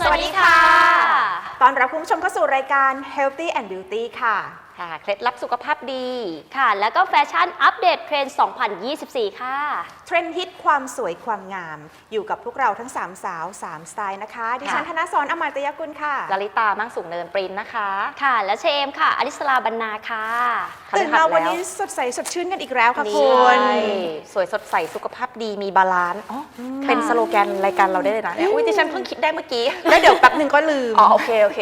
สวัสดีค่ะ ตอนรับคุณผู้ชมเข้าสู่รายการ Healthy and Beauty ค่ะ ค่ะ เคล็ดลับสุขภาพดีค่ะ แล้วก็แฟชั่นอัปเดตเทรนด์2024 ค่ะเทรนด์ฮิตความสวยความงาม อยู่กับพวกเราทั้ง 3 สาว 3 สไตล์นะคะ ดิฉันธนสรอมาตยกุลค่ะลลิตามั่งสูงเนินปรินนะคะ ค่ะ และเชมค่ะ อลิสลาบรรณาค่ะตื่นมาวันนี้สดใสสดชื่นกันอีกแล้วค่ะนี่คุณสวยสดใสสุขภาพดีมีบาลานซ์อ๋ออเป็นสโลแกนรายการเราได้เลยนะเนี่ยอุ้ยดิฉันเพิ่งคิดได้เมื่อกี้แล้วเดี๋ยวแป๊บหนึ่งก็ลืมอ๋อโอเคโอเค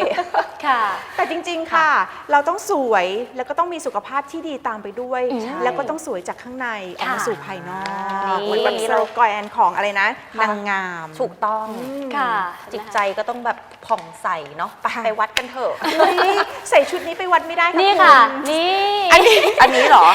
ค่ะ แต่จริง ๆค่ะ เราต้องสวยแล้วก็ต้องมีสุขภาพที่ดีตามไปด้วยอืมแล้วก็ต้องสวยจากข้างในออกมาสู่ภายนอกนี่เหมือนแบบสโลแกนของอะไรนะค่ะนางงามถูกต้องค่ะ จิตใจก็ต้องแบบผ่องใสเนาะไปไปวัดกันเถอะเฮ้ยใส่ชุดนี้ไปวัดไม่ได้ค่ะนี่ค่ะณนี่ อันนี้อันนี้เหรอ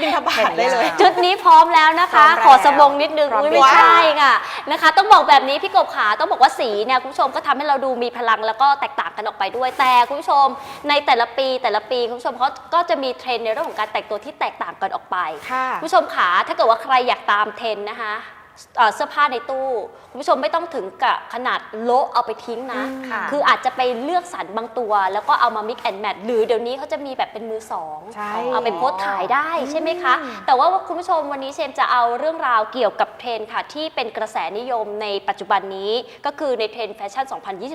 บินทบาทได้เลยชุดนี้พร้อมแล้วนะคะพร้อมแล้วขอสบงนิดนึงพร้อมอุ๊ยไม่แล้ว ใช่ค่ะนะคะ ต้องบอกแบบนี้พี่กบขาต้องบอกว่าสีเนี่ยคุณผู้ชมก็ทำให้เราดูมีพลังแล้วก็แตกต่างกันออกไปด้วย แต่คุณผู้ชมในแต่ละปีแต่ละปีคุณผู้ชมเขาก็จะมีเทรนด์ในเรื่องของการแต่งตัวที่แตกต่างกันออกไป ค่ะคุณผู้ชมขาถ้าเกิดว่าใครอยากตามเทรนด์นะคะ เอ่อเสื้อผ้าในตู้คุณผู้ชมไม่ต้องถึงกับขนาดโละเอาไปทิ้งนะ ค่ะคืออาจจะไปเลือกสรรบางตัว แล้วก็เอามา mix and match หรือเดี๋ยวนี้เขาจะมีแบบเป็นมือสองใช่ เอาไปโพสต์ขายได้ใช่ไหมคะ แต่ว่าคุณผู้ชมวันนี้เชมจะเอาเรื่องราวเกี่ยวกับเทรนด์ค่ะ ที่เป็นกระแสนิยมในปัจจุบันนี้ ก็คือในเทรนด์แฟชั่น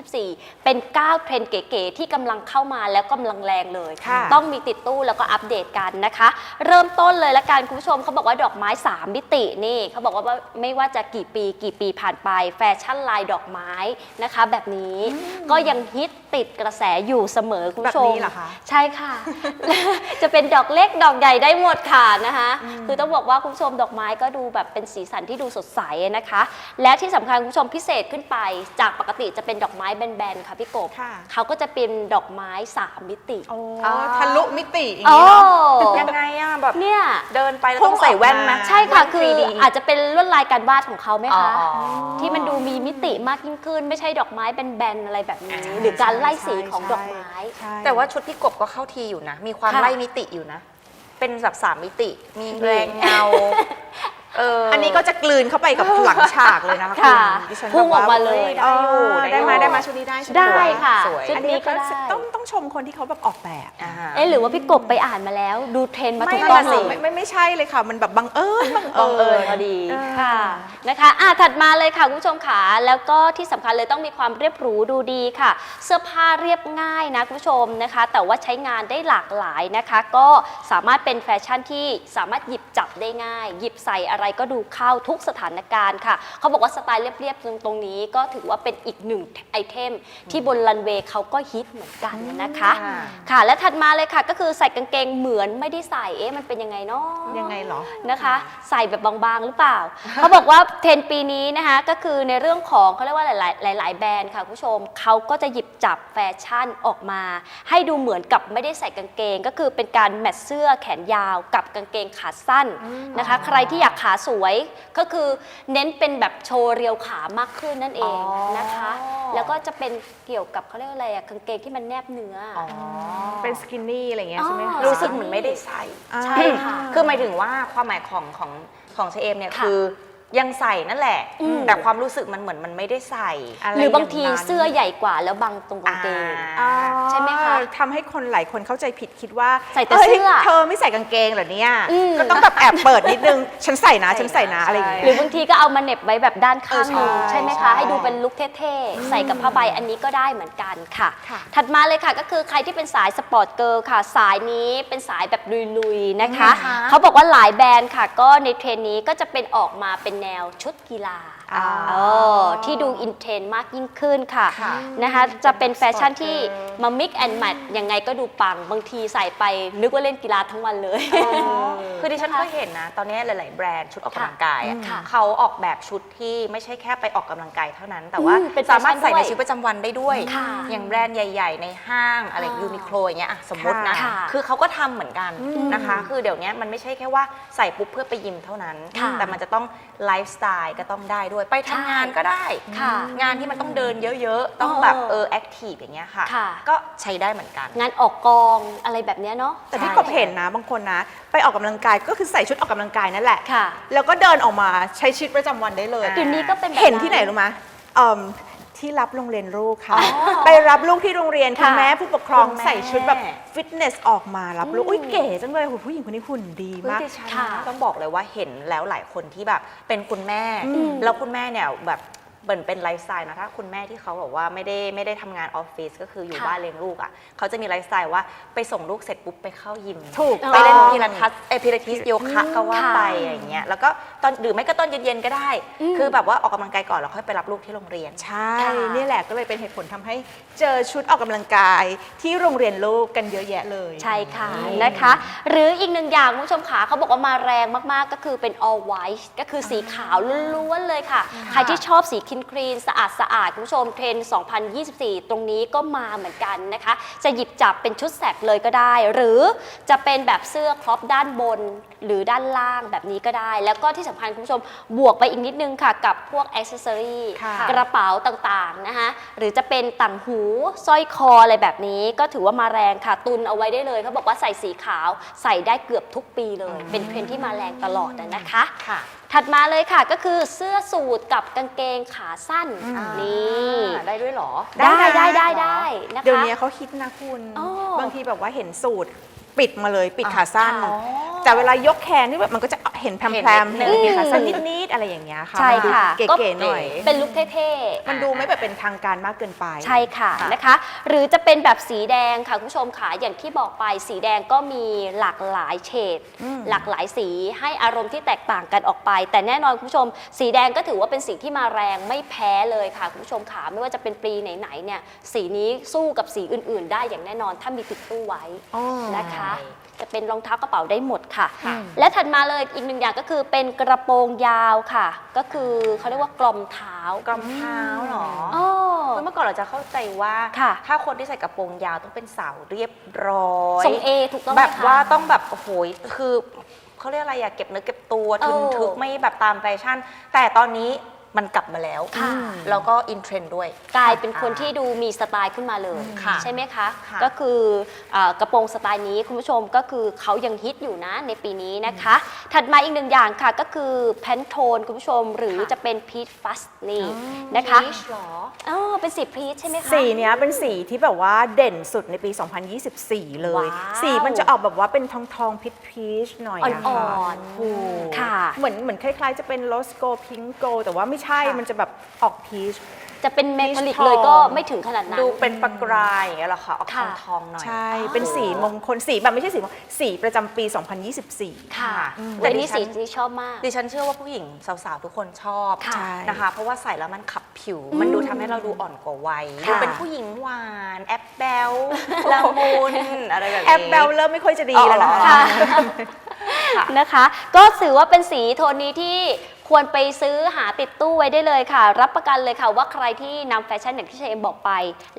2024 เป็น 9 เทรนด์เก๋ๆที่กำลังเข้ามาแล้วกำลังแรงเลย ค่ะ ต้องมีติดตู้แล้วก็อัปเดตกันนะคะ เริ่มต้นเลยละกันคุณผู้ชมเขาบอกว่าดอกไม้ 3 มิตินี่เขาบอกว่าไม่ว่าจะกี่ปีกี่ปีผ่านไป แฟชั่นลายดอกไม้นะคะ แบบนี้ก็ยังฮิตติดกระแสอยู่เสมอคุณผู้ชมแบบนี้เหรอคะใช่ค่ะ จะเป็นดอกเล็กดอกใหญ่ได้หมดค่ะนะคะ คือต้องบอกว่าคุณผู้ชมดอกไม้ก็ดูแบบเป็นสีสันที่ดูสดใสนะคะ และที่สำคัญคุณผู้ชมพิเศษขึ้นไป จากปกติจะเป็นดอกไม้แบนๆค่ะพี่กบค่ะ เขาก็จะเป็นดอกไม้สามมิติโอ้อ๋อทะลุมิติอย่างโอ้นี้เนาะยังไงอะแบบเนี่ยเดินไปแล้วต้องใส่แว่นไหมใช่ค่ะแว่นคือ 3D อาจจะเป็นลวดลายการวาดของเขาไหมคะอ๋อที่มันดูมีมิติมากยิ่งขึ้น ไม่ใช่ดอกไม้แบนๆอะไรแบบนี้ใช่หรือการไล่สีใช่ของดอกไม้ ใช่แต่ว่าชุดพี่กบก็เข้าทีอยู่นะ มีความค่ะ ไล่มิติอยู่นะ เป็นแบบสามมิติ มีแรงเงา เอออัอันนี้ก็จะกลืนเข้าไปกับหลังฉากเลยนะคะค่ะณดิฉันพุ่งออกมาเลยเออได้ได้อยู่มาได้อยู่ได้มาชุดนี้ได้ใช่ไหมได้ค่ะสวยชุด อันนี้นี้ก็ก็ได้ ต้องต้องชมคนที่เขาแบบออกแบบอ่าฮะ เอ๊ะหรือว่าพี่กบไปอ่านมาแล้วดูเทรนด์มาไม่ถูกต้ต้อองงสิเลยไม่ไม่ไม่ใช่เลยค่ะ มันแบบบังเอิญบังบังเอิญเอิญพอดีค่ะนะคะอะถัดมาเลยค่ะคุณผู้ชมขาแล้วก็ที่สำคัญเลยต้องมีความเรียบหรูดูดีค่ะ เสื้อผ้าเรียบง่ายนะคุณผู้ชมนะคะ แต่ว่าใช้งานได้หลากหลายนะคะ ก็สามารถเป็นแฟชั่นที่สามารถหยิบจับได้ง่าย หยิบใส่อะไรก็ดูเข้าทุกสถานการณ์ค่ะเขาบอกว่าสไตล์เรียบๆตรงตรงนี้ก็ถือว่าเป็นอีกหนึ่งไอเทม ที่บนรันเวย์เขาก็ฮิตเหมือนกันนะคะ ค่ะค่ะและถัดมาเลยค่ะก็คือใส่กางเกงเหมือนไม่ได้ใส่เอ๊ะมันเป็นยังไงเนาะยังไงเหรอนะคะ ใส่แบบบางๆหรือเปล่าเขาบอกว่าเทรนด์ปีนี้นะคะก็คือในเรื่องของเขาเรียกว่าหลายๆหลาย ๆ แบรนด์ค่ะคุณผู้ชมเขาก็จะหยิบจับแฟชั่นออกมา ให้ดูเหมือนกับไม่ได้ใส่กางเกง ก็คือเป็นการแมทเสื้อแขนยาวกับกางเกงขาสั้นนะคะ ใครที่อยากขาสวยก็คือเน้นเป็นแบบโชว์เรียวขามากขึ้นนั่นเองนะคะอ๋อแล้วก็จะเป็นเกี่ยวกับเขาเรียกว่าอะไรอะกางเกงที่มันแนบเนื้อออ๋อเป็นสกินนี่อะไรอย่างเงี้ยใช่ไหมอ๋คะอรู้สึกเหมือนไม่ได้ใส่อ่าใช่ค่ะ คือหมายถึงว่าความหมายของของของเชเอมเนี่ยค่ะ คือ ยังใส่นั่นแหละ อืม แต่ความรู้สึกมันเหมือนมันไม่ได้ใส่อะไรหรือบางทีย่นั้นเสื้อใหญ่กว่าแล้วบังตรงกางเกง อ่าใช่ไหมคะทำให้คนหลายคนเข้าใจผิดคิดว่าใส่แต่เสื้อฮ้ยเธอไม่ใส่กางเกงเหรอเนี่ย อืม ก็ต้องแบบแอบเปิดนิดนึง ฉันใส่นะ ฉันใส่นะอะไรอย่างหเงี้รืยอบางทีก็เอามาเหน็บไว้แบบด้านข้างเออใช่มือใช่ไหมใช่ คะ ให้ดูเป็นลุคเท่ๆ ใส่กับผ้าใบอันนี้ก็ได้เหมือนกันค่ะ ค่ะถัดมาเลยค่ะก็คือใครที่เป็นสายสปอร์ตเกิร์ลค่ะ สายนี้เป็นสายแบบลุยๆนะคะนะคะเขาบอกว่าหลายแบรนด์ค่ะ ก็ในเทรนด์นี้ก็จะเป็นออกมาเป็นแนวชุดกีฬาอ่าเออที่ดูอินเทรนด์มากยิ่งขึ้นค่ะค่ะนะคะจะเป็นแฟชั่นที่มา mix and match ยังไงก็ดูปัง บางทีใส่ไปนึกว่าเล่นกีฬาทั้งวันเลย คือดิฉันก็เห็นนะ ตอนนี้หลาย ๆ แบรนด์ชุดออกกำลังกายอะค่ะเขาออกแบบชุดที่ไม่ใช่แค่ไปออกกำลังกายเท่านั้น แต่ว่าอืมเป็นแฟชั่นสามารถใส่ในด้วยชีวิตประจำวันได้ด้วย ค่ะอย่างแบรนด์ใหญ่ ๆ ในห้างอะไรอ่ายูนิโคลอย่างเงี้ยอะสมมตินะค่ะ คือเขาก็ทำเหมือนกันนะคะ คือเดี๋ยวนี้มันไม่ใช่แค่ว่าใส่ปุ๊บเพื่อไปยิมเท่านั้น ค่ะ แต่มันจะต้องไลฟ์สไตล์ก็ต้องได้ด้วย ไปทำงานก็ได้ ค่ะ งานที่มันต้องเดินเยอะๆ ต้องเออแบบเออแอคทีฟอย่างเงี้ยค่ะ ค่ะ ก็ใช้ได้เหมือนกัน งานออกกองอะไรแบบเนี้ยเนาะแต่พี่กบเห็นนะบางคนนะ ไปออกกำลังกายก็คือใส่ชุดออกกำลังกายนั่นแหละ ค่ะแล้วก็เดินออกมาใช้ชีวิตประจำวันได้เลยอ่าเดี๋ยวนี้ก็เป็นแบบ เห็นที่ไหนรู้ไหมเอิ่ม ทที่รับโรงเรียนลูกค่ะ ไปรับลูกที่โรงเรียนคุณค่ะแม่ผู้ปกครองคุณแม่ ใส่ชุดแบบฟิตเนสออกมารับลูกอุ้ยเก๋จังเลยโหผู้หญิงคนนี้หุ่นดีเฮ้ยมากดิฉันค่ะ ต้องบอกเลยว่าเห็นแล้วหลายคนที่แบบเป็นคุณแม่อืมแล้วคุณแม่เนี่ยแบบ เหมือนเป็นไลฟ์สไตล์นะถ้าคุณแม่ที่เขาบอกว่าไม่ได้ไม่ได้ทำงานออฟฟิศก็คืออยู่ค่ะบ้านเลี้ยงลูกอะเขาจะมีไลฟ์สไตล์ว่าไปส่งลูกเสร็จปุ๊บไปเข้ายิมถูกไปเล่นต้องพิลาทิสเอยพิลาทิสโยคะก็ว่าค่ะไปอย่างเงี้ยแล้วก็ตอนหรือไม่ก็ตอนเย็นๆก็ได้ อืม คือแบบว่าออกกำลังกายก่อนแล้วค่อยไปรับลูกที่โรงเรียน ใช่ ค่ะ นี่แหละก็เลยเป็นเหตุผลทำให้เจอชุดออกกำลังกายที่โรงเรียนลูกกันเยอะแยะเลย ใช่ค่ะอืมนะคะ หรืออีกหนึ่งอย่างคุณผู้ชมขาเขาบอกว่ามาแรงมากๆก็คือเป็น all white ก็คือสีขาวล้วนๆเลยค่ะ ใครที่ชอบสีคลีนคลีนสะอาดสะอาดคุณผู้ชมเทรนด์2024 ตรงนี้ก็มาเหมือนกันนะคะ จะหยิบจับเป็นชุดแสกเลยก็ได้ หรือจะเป็นแบบเสื้อครอปด้านบน หรือด้านล่างแบบนี้ก็ได้ แล้วก็ที่สำคัญคุณผู้ชมบวกไปอีกนิดนึงค่ะ กับพวกอ c เซสซอรีค่ะกระเป๋าต่างๆนะคะหรือจะเป็นต่างหูสร้อยคออะไรแบบนี้ ก็ถือว่ามาแรงค่ะ ตุนเอาไว้ได้เลยเขาบอกว่าใส่สีขาวใส่ได้เกือบทุกปีเลย เป็นเทรนด์ที่มาแรงตลอดนะนะคะค่ะ ถัดมาเลยค่ะก็คือเสื้อสูทกับกางเกงขาสั้นอืม นี่อ่าได้ด้วยเหรอ ได้ได้ได้นะได้ได้นะคะ เดี๋ยวนี้เขาฮิตนะคุณ อ๋อบางทีแบบว่าเห็นสูตร ปิดมาเลยปิดขาสั้นอ๋อแต่เวลายกแขนนี่แบบมันก็จะเห็นแพเห็นรมนิดๆนึงเห็นมีขาสั้นนิดๆอะไรอย่างเงี้ยค่ะใช่ค่ะ ดูก็เก๋ๆหน่อย เป็นลุคเท่ๆ มันดูไม่แบบเป็นทางการมากเกินไป ใช่ค่ะค่ะนะคะ หรือจะเป็นแบบสีแดงค่ะคุณผู้ชมค่ะอย่างที่บอกไปสีแดงก็มีหลากหลายเฉดอืมหลากหลายสีให้อารมณ์ที่แตกต่างกันออกไป แต่แน่นอนคุณผู้ชม สีแดงก็ถือว่าเป็นสีที่มาแรงไม่แพ้เลยค่ะคุณผู้ชมค่ะไม่ว่าจะเป็นปีไหนๆเนี่ยสีนี้สู้กับสีอื่น ๆ ได้อย่างแน่นอนถ้ามีติดตู้ไว้อ๋อ นะคะจะเป็นรองเท้ากระเป๋าได้หมดค่ะ ค่ะและถัดมาเลยอีกหนึ่งอย่างก็คือเป็นกระโปรงยาวค่ะ ก็คือเขาเรียกว่ากลอมเท้ากรองเท้าเหรออ๋อเฮ้ยเมื่อก่อนเราจะเข้าใจว่า ค่ะ ถ้าคนที่ใส่กระโปรงยาวต้องเป็นสาวเรียบร้อย ทรงเอถูกต้องไหมแบบคะ ว่าต้องแบบโอ้โหคือเขาเรียกอะไรอยากเก็บเนื้อเก็บตัวเออทึนทึกไม่แบบตามแฟชั่น แต่ตอนนี้ มันกลับมาแล้ว ค่ะ แล้วก็อินเทรนด์ด้วย กลายเป็นคนที่ดูมีสไตล์ขึ้นมาเลยค่ะใช่ไหมคะ ค่ะก็คือเออกระโปรงสไตล์นี้คุณผู้ชมก็คือเขายังฮิตอยู่นะในปีนี้นะคะ ถัดมาอีกหนึ่งอย่างค่ะก็คือแพนโทนคุณผู้ชมหรือจะเป็นพีชฟัสนี่นะคะ Peach เหรออ๋อเป็นสีพีชใช่ไหมคะ สีเนี้ยเป็นสีที่แบบว่าเด่นสุดในปี 2024 เลย ว้าว สีมันจะออกแบบว่าเป็นทองทองพิชพีชหน่อยอะอ่ค่ะอนๆถูกค่ะ เหมือนเหมือนคล้ายๆ จะเป็นโรสโกพิงโกแต่ว่าไม่ใช่ค่ะมันจะแบบออกพีช จะเป็นเมทัลลิกทองเลยก็ไม่ถึงขนาดนั้น ดูเป็นประกรายอย่างเงี้ยเหรอคะออกทค่ะองทองๆหน่อย ใช่ เป็นสีมงคลสีแบบไม่ใช่สีมงคลสีประจำปี 2024 ค่ะอืม แต่นี่ดิฉัสีนนี้ชอบมาก ดิฉันเชื่อว่าผู้หญิงสาวๆ ทุกคนชอบค่ะนะคะ เพราะว่าใส่แล้วมันขับผิว มันดูทำให้เราดูอ่อนกว่าวัยค่ะดูเป็นผู้หญิงหวาน แอปแบลละมุนอะไรแบบนี้ แอปแบลเริ่มไม่ค่อยจะดีอ๋อแล้วนะเหรอคะนะคะ ก็ถือว่าเป็นสีโทนนี้ที่ ควรไปซื้อหาติดตู้ไว้ได้เลยค่ะ รับประกันเลยค่ะว่าใครที่นำแฟชั่นอย่างที่เชมบอกไป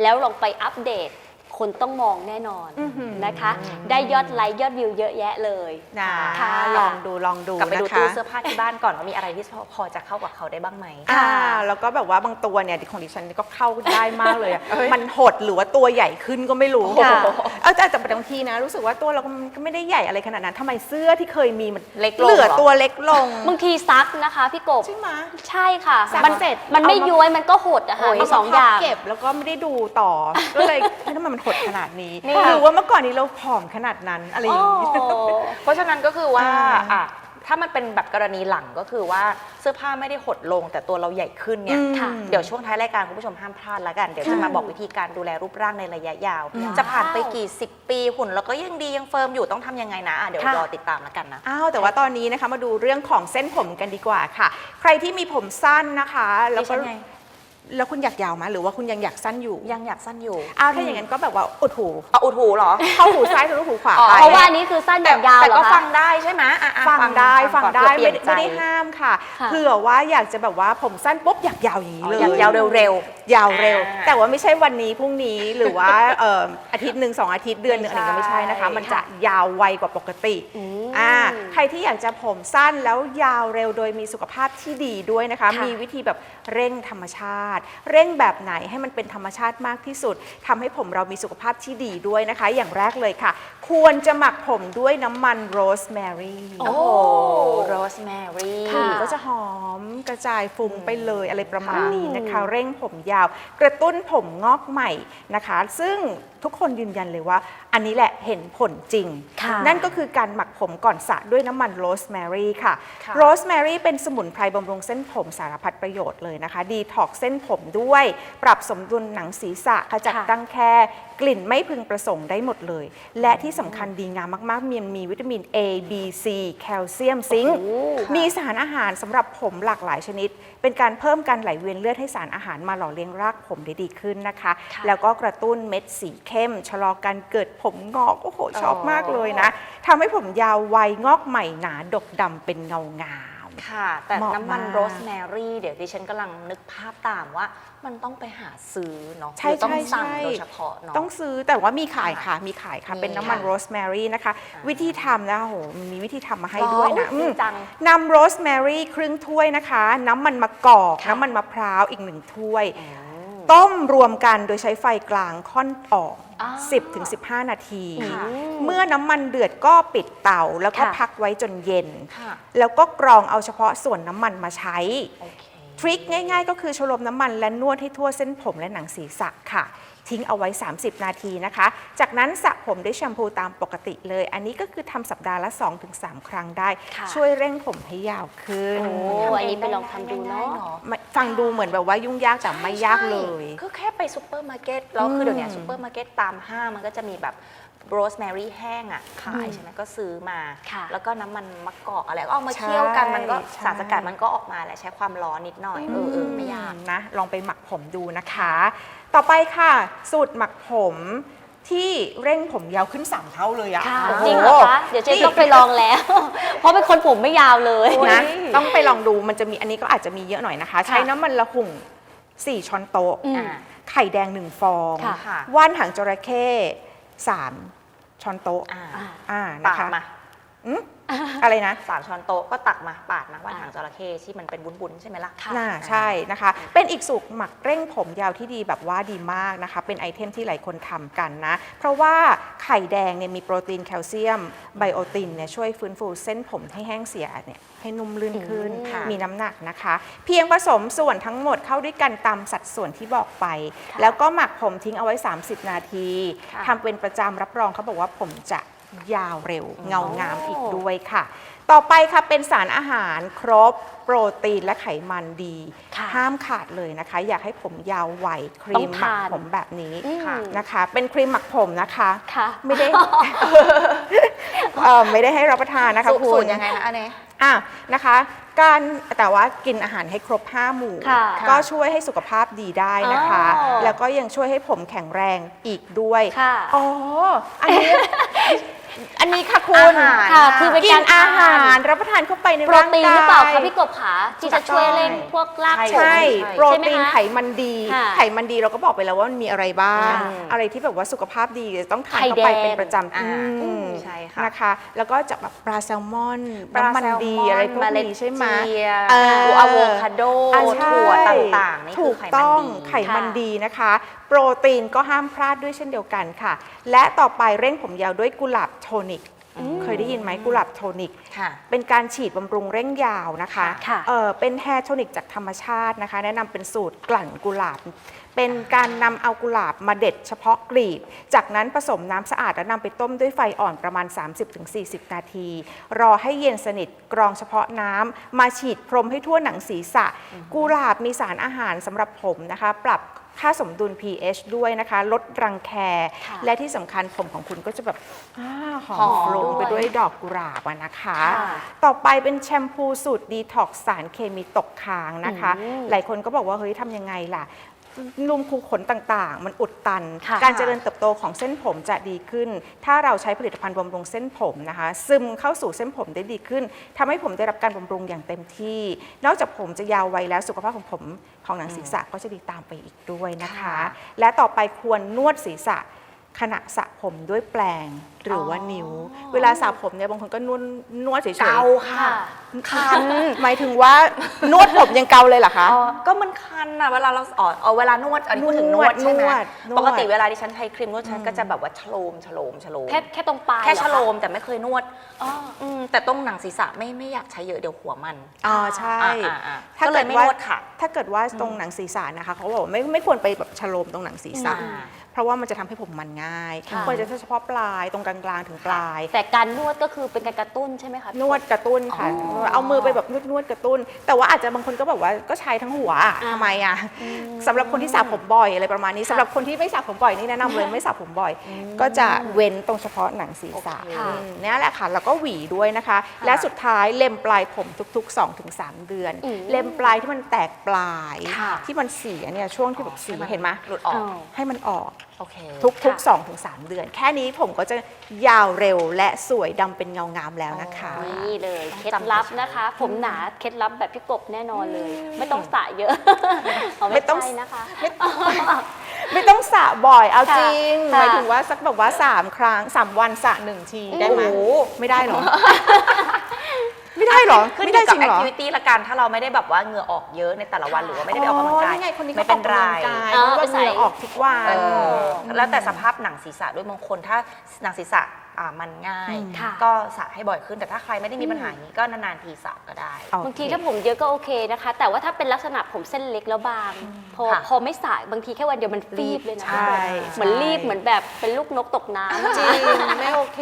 แล้วลองไปอัปเดต คนต้องมองแน่นอนอื้อหือ นะคะ ได้ยอดไลค์ยอดวิวเยอะแยะเลย นะค่ะ ลองดูลองดูกลับไปดูนะคะตู้เสื้อผ้าที่บ้านก่อนว่ามีอะไรที่พอจะเข้ากับเขาได้บ้างไหม อ่าแล้วก็แบบว่าบางตัวเนี่ยของดิฉันก็เข้าได้มากเลยอะมันหดหรือว่าตัวใหญ่ขึ้นก็ไม่รู้ค่ะ เอาแต่แต่บางทีนะ รู้สึกว่าตัวเราก็มันก็ไม่ได้ใหญ่อะไรขนาดนั้นทำไมเสื้อที่เคยมีมันเล็กลงเหลือเหรอ ตัวเล็กลงบางทีซักนะคะพี่กบใช่ไหม ใช่ค่ะ ซักมันเสร็จมันไม่เอามา ย้วยมันก็หดอะค่ะโอ้ย มีสองอย่าง เก็บแล้วก็ไม่ได้ดูต่อ ก็เลยเฮ้ยทำไมมันหดขนาดนี้นี่ หรือว่าเมื่อก่อนนี้เราผอมขนาดนั้นอะไรอย่างนี้ โอ้เพราะฉะนั้นก็คือว่าอ่าอะถ้ามันเป็นแบบกรณีหลังก็คือว่าเสื้อผ้าไม่ได้หดลงแต่ตัวเราใหญ่ขึ้นเนี่ย อืม ค่ะ เดี๋ยวช่วงท้ายรายการคุณผู้ชมห้ามพลาดแล้วกัน เดี๋ยวจะมาบอกวิธีการดูแลรูปร่างในระยะยาวจะผ่านไปกี่สิบปีหุ่นเราก็ยังดียังเฟิร์มอยู่ต้องทำยังไงนะอะเดี๋ยวค่ะ รอติดตามแล้วกันนะ อ้าวแต่ว่าตอนนี้นะคะมาดูเรื่องของเส้นผมกันดีกว่าค่ะ ใครที่มีผมสั้นนะคะ แล้วดิฉัก็นไง แล้วคุณอยากยาวไหมหรือว่าคุณยังอยากสั้นอยู่ยังอยากสั้นอยู่อ้าวถ้าอย่างนั้นก็แบบว่าอุดหูเอาอุดหูเหรอ เข้าหูซ้ายทะลุหูขวาอ๋อไปเพราะว่าอันนี้คือสั้นแบบยาวแต่เหรก็อฟัคะงได้ใช่ไหมอะอะฟังได้ฟังก่อนได้เผื่อเปลี่ไม่ยนได้ใจไม่ได้ห้ามค่ะค่ะเผื่อว่าอยากจะแบบว่าผมสั้นปุ๊บอยากยาวอย่างนี้อ๋อเลยอยากยาวเร็วยาวเร็วอ่าแต่ว่าไม่ใช่วันนี้พรุ่งนี้หรือว่าเอ่ออาทิตย์หนึ่งสองอาทิตย์เดือนหนึ่งอะไรก็ไม่ใช่นะคะไม่ใช่มันจะยาวไวกว่าปกติ อืมอ่าใครที่อยากจะผมสั้นแล้วยาวเร็วโดยมีสุขภาพที่ดีด้วยนะคะ ค่ะ มีวิธีแบบเร่งธรรมชาติ เร่งแบบไหนให้มันเป็นธรรมชาติมากที่สุดทำให้ผมเรามีสุขภาพที่ดีด้วยนะคะ อย่างแรกเลยค่ะ ควรจะหมักผมด้วยน้ำมันโรสแมรี่ โอ้โรสแมรี่ค่ะก็จะหอมกระจายฟุ้งไปเลยอะไรประมาณนี้นะคะ เร่งผมยาว กระตุ้นผมงอกใหม่นะคะ ซึ่งทุกคนยืนยันเลยว่า อันนี้แหละเห็นผลจริง ค่ะนั่นก็คือการหมักผมก่อนสระด้วยน้ำมันโรสแมรี่ค่ะค่ะ โรสแมรี่เป็นสมุนไพรบำรุงเส้นผมสารพัดประโยชน์เลยนะคะ ดีท็อกเส้นผมด้วย ปรับสมดุลหนังศีรษะขจัดค่ะรังแคกลิ่นไม่พึงประสงค์ได้หมดเลย และที่สำคัญดีงามมากๆ มีมีวิตามิน A B C แคลเซียมซิงค์โอ้โหมีสารอาหารสำหรับผมหลากหลายชนิด เป็นการเพิ่มการไหลเวียนเลือดให้สารอาหารมาหล่อเลี้ยงรากผมได้ดีขึ้นนะคะค่ะแล้วก็กระตุ้นเม็ดสีเข้ม ชะลอการเกิดผมงอก โอ้โห ชอบมากเลยนะทำให้ผมยาวไวงอกใหม่หนาดกดำเป็นเงางามค่ะ แต่เหมาะน้ำมันมากโรสแมรี่ เดี๋ยวดิฉันกำลังนึกภาพตามว่ามันต้องไปหาซื้อเนาะใช่หรือต้องใช่สั่งใช่โดยเฉพาะเนาะต้องซื้อแต่ว่ามีขายค่ะมีขายค่ะมีเป็นน้ำมันค่ะโรสแมรี่นะคะอ่าวิธีทำนะโหมันมีวิธีทำมาให้อ๋อด้วยนะอุ๊ยอืมดีจังนำโรสแมรี่ครึ่งถ้วยนะคะ น้ำมันมะกอกค่ะน้ำมันมะพร้าวอีกหนึ่งถ้วยอืม ต้มรวมกันโดยใช้ไฟกลางค่อนอ่อนอ่า10-15 นาทีค่ะเมื่อน้ำมันเดือดก็ปิดเตาแล้วก็ค่ะพักไว้จนเย็นค่ะแล้วก็กรองเอาเฉพาะส่วนน้ำมันมาใช้โอเคทริคง่าย ๆ ก็คือชโลมน้ำมันและนวดให้ทั่วเส้นผมและหนังศีรษะค่ะ ทิ้งเอาไว้ 30 นาทีนะคะ จากนั้นสระผมด้วยแชมพูตามปกติเลย อันนี้ก็คือทำสัปดาห์ละ 2-3 ครั้งได้ ค่ะ ช่วยเร่งผมให้ยาวขึ้น โอ้อันนี้ไปลองทำดูเนาะ ไม่ฟังดูเหมือนแบบว่ายุ่งยากแต่ไม่ยากเลยใช่คือแค่ไปซูเปอร์มาร์เก็ตแล้วคือเดี๋ยวเนี้ยซูเปอร์มาร์เก็ตตามห้างมันก็จะมีแบบโรสแมรี่แห้งอะขายใช่ไหมก็ซื้อมา ค่ะแล้วก็น้ำมันมะกอกอะไรก็เอามาเคี่ยวกันใช่มันก็ใช่ สารสกัดมันก็ออกมาแหละใช้ความร้อนนิดหน่อยเออเออไม่ยาก นะ ลองไปหมักผมดูนะคะ ต่อไปค่ะ สูตรหมักผมที่เร่งผมยาวขึ้น 3 เท่าเลยอะค่ะโอ้โจริงเหรอคะเดี๋ยวเจ๊ต้องไปลองแล้ว เพราะเป็นคนผมไม่ยาวเลย นะต้องไปลองดูมันจะมีอันนี้ก็อาจจะมีเยอะหน่อยนะคะ ใช้น้ำมันละหุ่ง 4 ช้อนโต๊ะอืมอ่าไข่แดง 1 ฟองค่ะค่ะว่านหางจระเข้3ช้อนโต๊ะอ่า อ่าอ่าปานะดคะมา อืมอะไรนะ สามช้อนโต๊ะก็ตักมาปาดมาว่าอ่าหางจระเข้ที่มันเป็นบุ้นๆใช่ไหมล่ะค่ะน่าใช่นะคะ เป็นอีกสูตรหมักเร่งผมยาวที่ดีแบบว่าดีมากนะคะ เป็นไอเทมที่หลายคนทำกันนะ เพราะว่าไข่แดงเนี่ยมีโปรตีนแคลเซียมไบโอตินเนี่ยช่วยฟื้นฟูเส้นผมให้แห้งเสียเนี่ยให้นุ่มลื่นขึ้นอืมค่ะมีน้ำหนักนะคะ เพียงผสมส่วนทั้งหมดเข้าด้วยกันตามสัดส่วนที่บอกไปค่ะแล้วก็หมักผมทิ้งเอาไว้ 30 นาทีค่ะทำเป็นประจำรับรองเขาบอกว่าผมจะ ยาวเร็ว เงางามอีกด้วยค่ะ ต่อไปค่ะเป็นสารอาหารครบโปรตีนและไขมันดีค่ะห้ามขาดเลยนะคะ อยากให้ผมยาวไวครีต้องมหมักทานผมแบบนี้อืมค่ะนะคะ เป็นครีมหมักผมนะคะค่ะไม่ได้เอ่อไม่ได้ให้รับประทานนะคะสูตรคุสูณตรยังไงนะอันนี้อะนะคะการแต่ว่ากินอาหารให้ครบ 5 หมู่ค่ะก็ช่วยให้สุขภาพดีได้นะคะอ๋อแล้วก็ยังช่วยให้ผมแข็งแรงอีกด้วยค่ะอ๋อ อันนี้ อันนี้ค่ะคุณอาหารค่ะคือเป็นกิกานรอาหารทนรับประทานเข้าไปในโปรร่างกายตีนหรือเปล่าคะพี่กบขาที่จะช่วยเร่งพวกรากผม ใช่ โปรใช่ไหมตีนคะไขมันดี ค่ะไขมันดีเราก็บอกไปแล้วว่ามันมีอะไรบ้าง อืมอะไรที่แบบว่าสุขภาพดีต้องทานไข่เข้าไปแดง เป็นประจำอ่าอืมใช่ค่ะนะคะ แล้วก็จะแบบปลาแซลมอนปลาน้ำมันแซลดีมอนอะไรพวกเมล็ดนี้ใช่ไหมเจียเออตัวอะโวคาโดอะใช่ถั่วต่างๆนี่คืถูอกไขมันต้องดีไขมันค่ะดีนะคะโปรตีนก็ห้ามพลาดด้วยเช่นเดียวกันค่ะ และต่อไปเร่งผมยาวด้วยกุหลาบโทนิกเคยได้ยินไหมกุหลาบโทนิกค่ะเป็นการฉีดบำรุงเร่งยาวนะคะค่ะเออเป็นแฮร์โทนิกจากธรรมชาตินะคะ แนะนำเป็นสูตรกลั่นกุหลาบ เป็นการนำเอากุหลาบมาเด็ดเฉพาะกลีบ จากนั้นผสมน้ำสะอาดแล้วนำไปต้มด้วยไฟอ่อนประมาณ 30-40 นาที รอให้เย็นสนิทกรองเฉพาะน้ำมาฉีดพรมให้ทั่วหนังศีรษะ กุหลาบมีสารอาหารสำหรับผมนะคะ ปรับค่าสมดุล pH ด้วยนะคะ ลดรังแค ค่ะและที่สำคัญผมของคุณก็จะแบบอาหอหอมมลงไปด้วยด้วยดอกกุหลาบอะนะคะ ค่ะ ต่อไปเป็นแชมพูสูตรดีท็อกสารเคมีตกค้างนะคะอืมหลายคนก็บอกว่าเฮ้ยทำยังไงล่ะ นุ่มคูขนต่างๆ มันอุดตัน ค่ะการเจริญเติบโตของเส้นผมจะดีขึ้น ถ้าเราใช้ผลิตภัณฑ์บำรุงเส้นผมนะคะ ซึมเข้าสู่เส้นผมได้ดีขึ้นทำให้ผมได้รับการบำรุงอย่างเต็มที่ นอกจากผมจะยาวไวแล้วสุขภาพของผมของหนังศีรษะก็จะดีตามไปอีกด้วยนะคะ ค่ะ และต่อไปควรนวดศีรษะ ขณะสระผมด้วยแปลงหรือว่าอ๋อนิ้ว เวลาสระผมเนี่ยบางคนก็นวดนวดเฉยๆเกาค่ะคันหมายถึงว่านวดผมยังเกาเลยเหรอคะอ๋อก็มันคันอะเวลาเราอ๋อเอาเวลานวดอันนี้พูดถึงนวดใช่ไหมนวดนวดปกติเวลาที่ฉันใช้ครีมนวดฉันก็จะแบบว่าชโลมชโลมชโลมแค่แค่ตรงปลายแค่เหรอชคะโลมแต่ไม่เคยนวดอ๋ออืมแต่ตรงหนังศีรษะไม่ไม่อยากใช้เยอะเดี๋ยวหัวมันอ๋อใช่อ่าอ่าถ้าก็เลเกิยดไม่ว่านวดค่ะ ถ้าเกิดว่าตรงหนังศีรษะนะคะเขาบอกว่าไม่ไม่ควรไปแบบชโลมตรงหนังศีรษะอ่า เพราะว่ามันจะทำให้ผมมันง่ายค่ะ ควรจะเฉพาะปลายตรงกลางๆถึงปลาย แต่การนวดก็คือเป็นการกระตุ้นใช่ไหมคะพี่นวดกระตุ้นค่ะ อ๋อเอามือไปแบบนวดนวดกระตุ้น แต่ว่าอาจจะบางคนก็แบบว่าก็ใช้ทั้งหัวอะอ่า ทำไมอะสำหรับคนที่สระผมบ่อยอะไรประมาณนี้สำหรับคนที่ไม่สระผมบ่อยนี่แนะนำเลยไม่สระผมบ่อย ก็จะเว้นตรงเฉพาะหนังศีรษะโอเคอืมเนี่ยแหละค่ะแล้วก็หวีด้วยนะคะ และสุดท้ายเล็มปลายผมทุก ๆ 2-3 เดือน อืมเล็มปลายที่มันแตกปลายค่ะ ที่มันเสียเนี่ยช่วงที่แบบเสียเห็นไหมหลุดออกอ๋อให้มันออก โอเคทุกทุกค่ะสองถึงสามเดือน แค่นี้ผมก็จะยาวเร็วและสวยดำเป็นเงางามแล้วนะคะ นี่เลยต้องเคล็ดจำไปลับใช้นะคะ ผมหนาเคล็ดลับแบบพี่กบแน่นอนเลย ไม่ต้องสระเยอะอ๋อไม่ต้องใช่นะคะไม่ต้องสระบ่อยเอาค่ะจริงค่ะหมายถึงว่าสักแบบว่า 3 ครั้ง 3 วันสระหนึ่งทีได้ไหมโอ้โหไม่ได้เหรอ ไม่ได้เหรอขึ้นไม่อได้ยู่กัจบริงแอเหรคอ ทิวิตี้ละกันถ้าเราไม่ได้แบบว่าเหงื่อออกเยอะในแต่ละวันหรือว่าไม่ได้ไปออกกำลังกายนี่ไงคนนี้ไม่เขาเป็นออกไรกำลังกายอ่าเพราะว่าไปใส่เหงื่อออกทุกวัน เออแล้วแต่สภาพหนังศีรษะด้วยบางคนถ้าหนังศีรษะ อ่ามันง่ายอืมค่ะ ก็สระให้บ่อยขึ้นแต่ถ้าใครไม่ได้มีปัญหาอย่างนี้ก็นานๆทีสระก็ได้ โอเค บางทีถ้าผมเยอะก็โอเคนะคะ แต่ว่าถ้าเป็นลักษณะผมเส้นเล็กแล้วบาง พอค่ะพอไม่สระบางทีแค่วันเดียวมันฟีบเลยนะใช่ เหมือนใช่รีบเหมือนแบบเป็นลูกนกตกน้ำจริง ไม่โอเค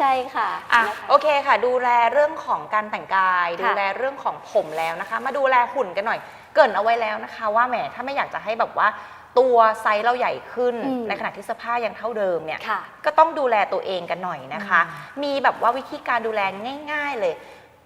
ใช่ค่ะอะนะคะ โอเคค่ะ ดูแลเรื่องของการแต่งกาย ค่ะ ดูแลเรื่องของผมแล้วนะคะ มาดูแลหุ่นกันหน่อย เกรินเอาไว้แล้วนะคะ ว่าแหมถ้าไม่อยากจะให้แบบว่า ตัวไซส์เราใหญ่ขึ้น อืมในขณะที่เสื้อผ้ายังเท่าเดิมเนี่ยค่ะก็ต้องดูแลตัวเองกันหน่อยนะคะ มีแบบว่าวิธีการดูแลง่าย ๆเลย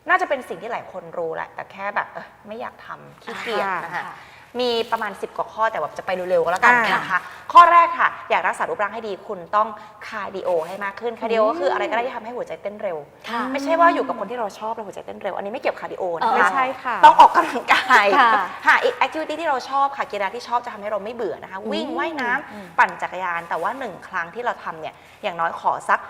น่าจะเป็นสิ่งที่หลายคนรู้แหละแต่แค่แบบเอ้ยไม่อยากทำขี้เกียจนะคะ ค่ะ มีประมาณ 10 กว่าข้อแต่แบบจะไปเร็วๆก็แล้วกันอ่านนะคะ ข้อแรกค่ะ อยากรักษารูปร่างให้ดีคุณต้องคาร์ดิโอให้มากขึ้นคาร์ดิโอก็คืออะไรก็ได้ที่ทำให้หัวใจเต้นเร็ว ค่ะ ไม่ใช่ว่าอยู่กับคนที่เราชอบแล้วหัวใจเต้นเร็ว อันนี้ไม่เกี่ยวกับคาร์ดิโอเออนะไม่คะ ใช่ค่ะ ต้องออกกำลังกายค่ะหาอีกแอคทิวิตี้ที่เราชอบค่ะกีฬาที่ชอบจะทำให้เราไม่เบื่อนะคะ วิ่งว่ายน้ำปั่นจักรยาน แต่ว่าหนึ่งครั้งที่เราทำเนี่ยอย่างน้อยขอสัก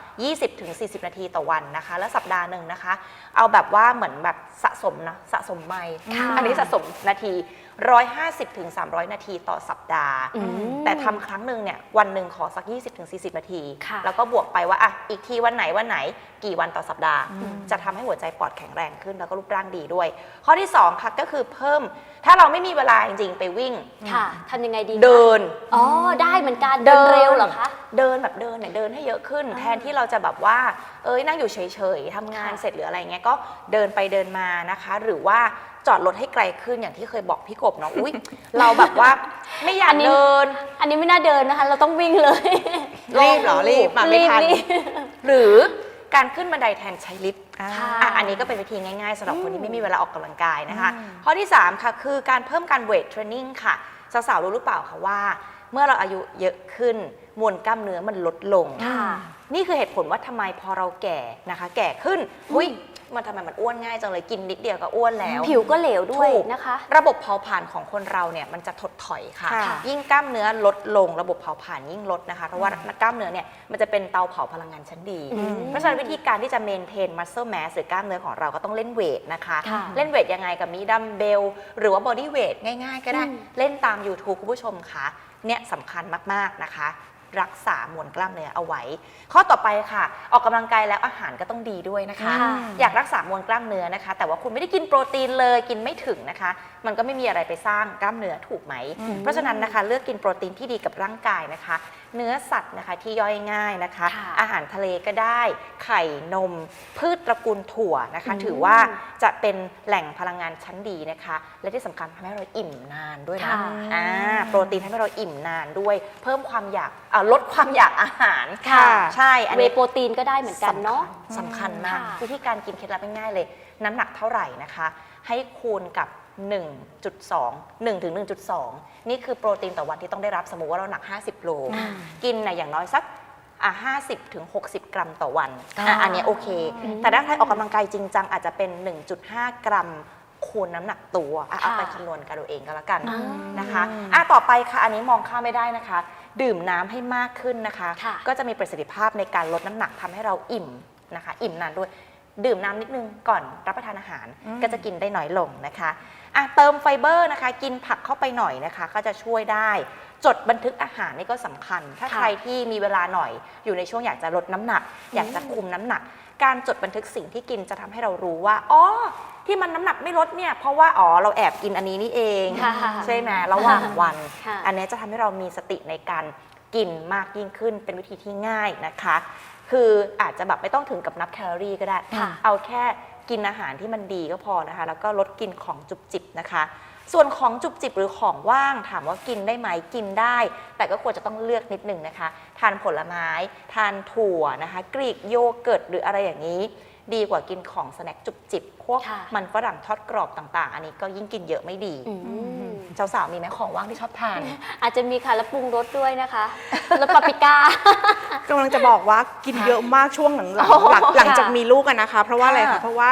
20-40 นาทีต่อวันนะคะ แล้วสัปดาห์หนึ่งนะคะ เอาแบบว่าเหมือนแบบสะสมนะสะสมไมล์ค่ะ อันนี้สะสมนาที 150ถึง300 นาทีต่อสัปดาห์ อืม แต่ทำครั้งหนึ่งเนี่ยวันหนึ่งขอสัก20ถึง40 นาที ค่ะ แล้วก็บวกไปว่าอะอีกทีวันไหนวันไหนกี่วันต่อสัปดาห์ จะทำให้หัวใจปอดแข็งแรงขึ้นแล้วก็รูปร่างดีด้วย ข้อที่2ค่ะก็คือเพิ่ม ถ้าเราไม่มีเวลาจริงๆไปวิ่ง ค่ะทำยังไงดีคะเดิน อ๋อ ได้เหมือนกัน เดินเร็วเหรอคะ เดินแบบเดินเนี่ยเดินให้เยอะขึ้นแทนที่เราจะแบบว่า เอ้ยนั่งอยู่เฉยๆทำงานค่ะ เสร็จหรืออะไรเงี้ยก็เดินไปเดินมานะคะ หรือว่า จอดรถให้ไกลขึ้นอย่างที่เคยบอกพี่กบเนาะอุ้ยเราแบบว่าไม่อยากเดิน อันนี้ไม่น่าเดินนะคะ เราต้องวิ่งเลยรีบเหรอรีบมาไม่ทันรีบหรือการขึ้นบันไดแทนใช้ลิฟต์อ่าค่ะอะอันนี้ก็เป็นวิธีง่ายๆสำหรับคนที่ไม่มีเวลาออกกำลังกายนะคะ ข้อที่ 3 ค่ะ คือการเพิ่มการเวทเทรนนิ่งค่ะ สาวๆ รู้หรือเปล่าคะว่า เมื่อเราอายุเยอะขึ้น มวลกล้ามเนื้อมันลดลงค่ะนี่คือเหตุผลว่าทำไมพอเราแก่นะคะ แก่ขึ้นหุ้ย มันทำไมมันอ้วนง่ายจังเลยกินนิดเดียวก็อ้วนแล้ว ผิวก็เหลวด้วยถูก นะคะ ระบบเผาผลาญของคนเราเนี่ยมันจะถดถอยค่ะ ค่ะ ยิ่งกล้ามเนื้อลดลงระบบเผาผลาญยิ่งลดนะคะ เพราะว่ากล้ามเนื้อเนี่ยมันจะเป็นเตาเผาพลังงานชั้นดี อืม เพราะฉะนั้นวิธีการที่จะเมนเทนมัสเซ e แมสหรือกล้ามเนื้อของเราก็ต้องเล่นเวทนะคะ ค่ะเล่นเวทยังไงกับมีดัมเบล หรือว่าบอดี้เวทง่ายๆ ก็ได้ อืม เล่นตาม YouTube คุณผู้ชมค่ะเนี่ยสำคัญมากๆนะคะ รักษามวลกล้ามเนื้อเอาไว้ ข้อต่อไปค่ะ ออกกำลังกายแล้วอาหารก็ต้องดีด้วยนะคะค่ะอยากรักษามวลกล้ามเนื้อนะคะ แต่ว่าคุณไม่ได้กินโปรตีนเลยกินไม่ถึงนะคะ มันก็ไม่มีอะไรไปสร้างกล้ามเนื้อถูกไหม เพราะฉะนั้นนะคะ เลือกกินโปรตีนที่ดีกับร่างกายนะคะ เนื้อสัตว์นะคะที่ย่อยง่ายนะคะ ค่ะอาหารทะเลก็ได้ ไข่นม พืชตระกูลถั่วนะคะ อืม ถือว่าจะเป็นแหล่งพลังงานชั้นดีนะคะ และที่สำคัญทำให้เราอิ่มนานด้วยนะค่ะ อ่าโปรตีนทำให้เราอิ่มนานด้วย เพิ่มความอยากอ่าลดความอยากอาหารค่ะ ใช่อันเวนี้ย์โปรตีนก็ได้เหมือนกันเนาะสำคัญมากค่ะ วิธีการกินเคล็ดลับง่ายๆเลย น้ำหนักเท่าไหร่นะคะ ให้คูณกับ 1.2 1ถึง1.2 นี่คือโปรตีนต่อวันที่ต้องได้รับสมมุติว่าเราหนัก 50 โลอ่ากินนะอย่างน้อยสักอะ50ถึง60 กรัมต่อวันอ่าอะอันเนี้ยโอเค แต่ถ้าใครออกกำลังกายจริงจังอาจจะเป็น 1.5 กรัมคคูณน้ำหนักตัวอะเอาค่ะไปคำนวณกันดูเองก็แล้วกันอ่านะคะอะต่อไปค่ะอันนี้มองข้ามไม่ได้นะคะ ดื่มน้ำให้มากขึ้นนะคะค่ะก็จะมีประสิทธิภาพในการลดน้ำหนักทำให้เราอิ่มนะคะ อิ่มนานด้วย ดื่มน้ำนิดนึงก่อนรับประทานอาหารก็จะกินได้น้อยลงนะคะ อะเติมไฟเบอร์นะคะ กินผักเข้าไปหน่อยนะคะ ก็จะช่วยได้ จดบันทึกอาหารนี่ก็สำคัญ ถ้าค่ะใครที่มีเวลาหน่อย อยู่ในช่วงอยากจะลดน้ำหนัก อยากจะคุมน้ำหนัก การจดบันทึกสิ่งที่กินจะทำให้เรารู้ว่าอ๋อที่มันน้ำหนักไม่ลดเนี่ยเพราะว่าอ๋อเราแอบกินอันนี้นี่เองค่ะใช่ไหมระหว่างวันค่ะอันนี้จะทำให้เรามีสติในการกินมากยิ่งขึ้นเป็นวิธีที่ง่ายนะคะ คืออาจจะแบบไม่ต้องถึงกับนับแคลอรี่ก็ได้ค่ะเอาแค่ กินอาหารที่มันดีก็พอนะคะ แล้วก็ลดกินของจุบจิบนะคะ ส่วนของจุบจิบหรือของว่างถามว่ากินได้ไหมกินได้ แต่ก็ควรจะต้องเลือกนิดนึงนะคะ ทานผลไม้ ทานถั่วนะคะ กรีกโยเกิร์ตหรืออะไรอย่างนี้ ดีกว่ากินของสแน็คจุบจิบพวกค่ะมันฝรั่งทอดกรอบต่าง ๆ อันนี้ก็ยิ่งกินเยอะไม่ดีอืมสาวๆมีไหมของว่างที่ชอบทาน อาจจะมีค่ะแล้วปรุงรสด้วยนะคะรสปาปริก้า กำลังจะบอกว่ากินเยอะมากช่วงหลังๆหลังโอ้หลังจากค่ะมีลูกกันนะคะ เพราะว่าอะไรค่ะ คะเพราะว่า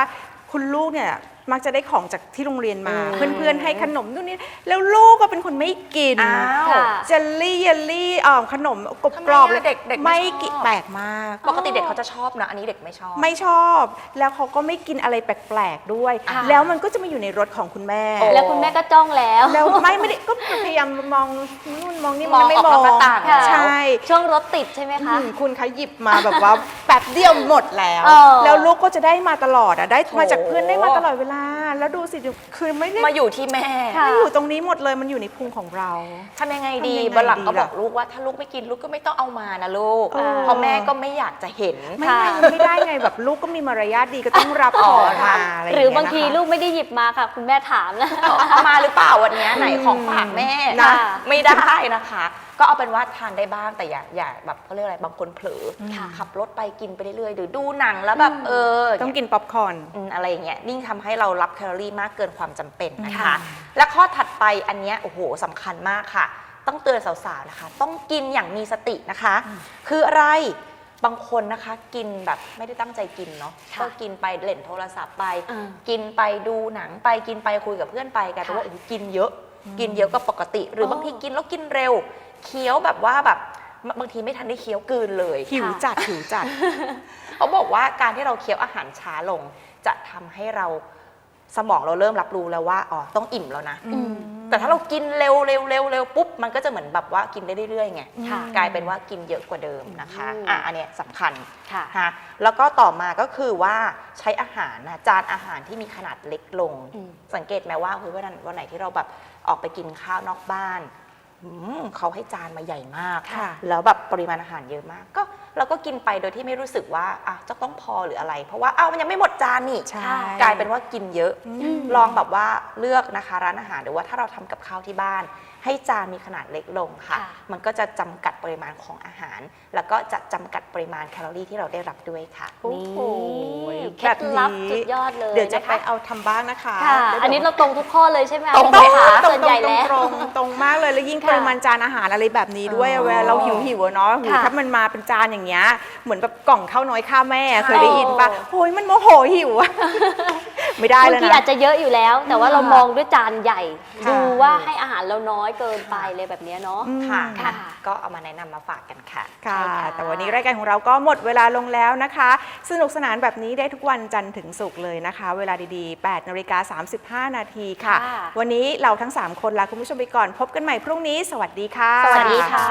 คุณลูกเนี่ย มักจะได้ของจากที่โรงเรียนมาอืมเพื่อนๆให้ขนมนู่นนี่แล้วลูกก็เป็นคนไม่กินอ้าวค่ะเจลลี่เยลลี่อ่าขนมกรอบทำไมกรอบอะเลยเด็กเด็กไม่ไม่ชอบกินแปลกมาก ปกติเด็กเขาจะชอบนะ อันนี้เด็กไม่ชอบ ไม่ชอบแล้วเขาก็ไม่กินอะไรแปลกๆด้วยค่ะแล้วมันก็จะมาอยู่ในรถของคุณแม่ โอ้ แล้วคุณแม่ก็จ้องแล้ว แล้วไม่ไม่ได้ก็พยายามมองนู่นมองนี่มองไม่ออกมนออกงหน้าต่างค่ะใช่ ช่วงรถติดใช่ไหมคะ อืมคุณคะหยิบมาแบบว่า แป๊บเดียวหมดแล้ว เออแล้วลูกก็จะได้มาตลอดอะได้มาจากโถเพื่อนได้มาตลอดเวลาแล้วดูสิคือไม่ได้มาอยู่ที่แม่ค่ะไม่อยู่ตรงนี้หมดเลยมันอยู่ในพุงของเรา ทำยังไงดีทำยังไงบัลลังก์ดีก็บล่ะอกลูกว่าถ้าลูกไม่กินลูกก็ไม่ต้องเอามานะลูกเออ เพราะแม่ก็ไม่อยากจะเห็น ไม่ค่ะได้ไม่ได้ไงแบบลูกก็มีมารยาทดีก็ต้องรับอ๋ขอองมาอะไรอย่หรือบางเยทีนะคะ ลูกไม่ได้หยิบมาค่ะ คุณแม่ถามนะ เอามาหรือเปล่าวันเนี้ยไหนของฝากแม่นะไม่ได้นะคะ ก็เอาเป็นว่าทานได้บ้างแต่อย่าอย่าแบบเขาเรียกอะไรบางคนเผลอค่ะ ขับรถไปกินไปเรื่อยๆหรือดูหนังแล้วแบบเออ ต้องกินป๊อปคอร์น อืมอะไรอย่างเงี้ยยิ่งทำให้เรารับแคลอรี่มากเกินความจำเป็นนะคะ ค่ะ และข้อถัดไปอันเนี้ยโอ้โหสำคัญมากค่ะ ต้องเตือนสาวๆนะคะ ต้องกินอย่างมีสตินะคะ คืออะไรบางคนนะคะกินแบบไม่ได้ตั้งใจกินเนาะค่ะก็กินไปเล่นโทรศัพท์ไป อ่ากินไปดูหนังไปกินไปคุยกับเพื่อนไปกลายเป็นว่าค่ะโอ้โหกินเยอะ กินเยอะก็ปกติ หรืออบางทีกินแล้วกินเร็ว เคี้ยวแบบว่าแบบบางทีไม่ทันได้เคี้ยวกลืนเลยหิวจัดหิวจัด เขาบอกว่าการที่เราเคี้ยวอาหารช้าลง จะทำให้เราสมองเราเริ่มรับรู้แล้วว่าอ๋อต้องอิ่มแล้วนะอืมแต่ถ้าเรากินเร็วเร็วเร็วเร็วปุ๊บมันก็จะเหมือนแบบว่ากินได้เรื่อยๆไงค่ะกลายเป็นว่ากินเยอะกว่าเดิมนะคะอืมอะอันเนี้ยสำคัญค่ะฮะแล้วก็ต่อมาก็คือว่าใช้อาหารนะจานอาหารที่มีขนาดเล็กลงอืมสังเกตไหมว่าเฮ้ยวันนั้นวันไหนที่เราแบบออกไปกินข้าวนอกบ้านอืม เขาให้จานมาใหญ่มากค่ะแล้วแบบปริมาณอาหารเยอะมาก ก็เราก็กินไปโดยที่ไม่รู้สึกว่าอะจะต้องพอหรืออะไร เพราะว่าอ้าวมันยังไม่หมดจานนี่ใช่กลายเป็นว่ากินเยอะอืมลองแบบว่าเลือกนะคะร้านอาหารหรือว่าถ้าเราทำกับข้าวที่บ้าน ให้จานมีขนาดเล็กลงค่ะ ค่ะ มันก็จะจำกัดปริมาณของอาหาร แล้วก็จะจำกัดปริมาณแคลอรี่ที่เราได้รับด้วยค่ะ โอ้โหนี่เคแบล็บดนี้ลับสุดยอดเลยเดี๋ยวจะนคไปเอาทำบ้างนะคะค่ะดี๋ยวอันนี้เราตรงทุกข้อเลยใช่ไหมตรงคุณแม่คะตรงส่วนใหญ่แล้วตรงตรงตรงมากเลยแล้วยิ่งค่ะปริมาณจานอาหารอะไรแบบนี้ด้วยอ๋อเวลาเราหิวหิวๆอะเนาะหูค่ะถ้ามันมาเป็นจานอย่างเงี้ยเหมือนแบบกล่องข้าวน้อยข้าวแม่เคยได้ยินปะโอ้โอ้ยมันโมโหหิวอะ ไม่ได้แล้วทีนอาจจะเยอะอยู่แล้ว แต่ว่าเรามองด้วยจานใหญ่ดูว่าให้อาหารเราน้อยเกินไปเลยแบบนี้เนาะค่ะ ก็เอามาแนะนำมาฝากกันค่ะค่ะ แต่วันนี้รายการของเราก็หมดเวลาลงแล้วนะคะ สนุกสนานแบบนี้ได้ทุกวันจันทร์ถึงศุกร์เลยนะคะ เวลาดีๆ8นาฬิกา35 นาทีค่ะวันนี้เราทั้ง 3 คนลาคุณผู้ชมไปก่อน พบกันใหม่พรุ่งนี้ สวัสดีค่ะ สวัสดีค่ะ